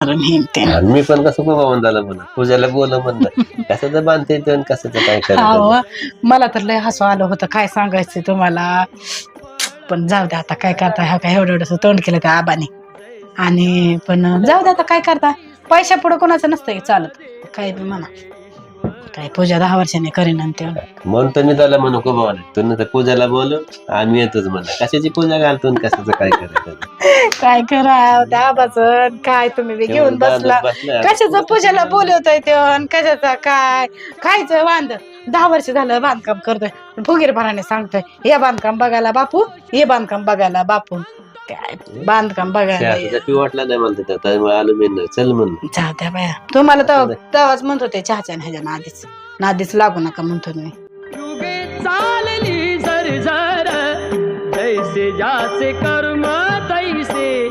आणि मी पण कसं बाबा झालं म्हणा पूजाला बोल म्हणलं. कशाचं बांधता येतं आणि कशाचं काय अहो करायचं मला तर लय हसू आलं होतं. काय सांगायचं तुम्हाला? पण जाऊ दे आता काय करता? ह्या काय एवढं एवढं तोंड केलं त्या आबाने. आणि पण जाऊ दे आता काय करता? पैशा पुढे कोणाचं नसतं चालत. काय बी म्हणा. काय पूजा दहा वर्षांनी करीन आणि ते म्हणून तर मी त्याला म्हणू को बाबा तू तर पूजाला बोल आम्ही येतोच म्हणलं कशाची पूजा घालतो आणि कशाचं काय करायचं काय करा आबाचं काय तुम्ही बी घेऊन बसला. बसला कशाचं पूजाला बोलवतोय ते कशाचा काय? खायचं बांध. दहा वर्ष झालं बांधकाम करतोय. फुगीरपणाने सांगतोय हे बांधकाम बघायला बापू हे बांधकाम बघायला बापू. काय बांधकाम बघायला. चहा वाटला नाही म्हणतो त्या त्यामुळे आलो मी नाही. चल म्हणलं चहा द्या बाया. तुम्हाला तर तेव्हाच म्हणत होते चहाच्या आणि ह्याच्या नादीच. नादीच लागू नका म्हणतो मी. युगे चालली झरझर जैसे ज्याचे कर्म तैसे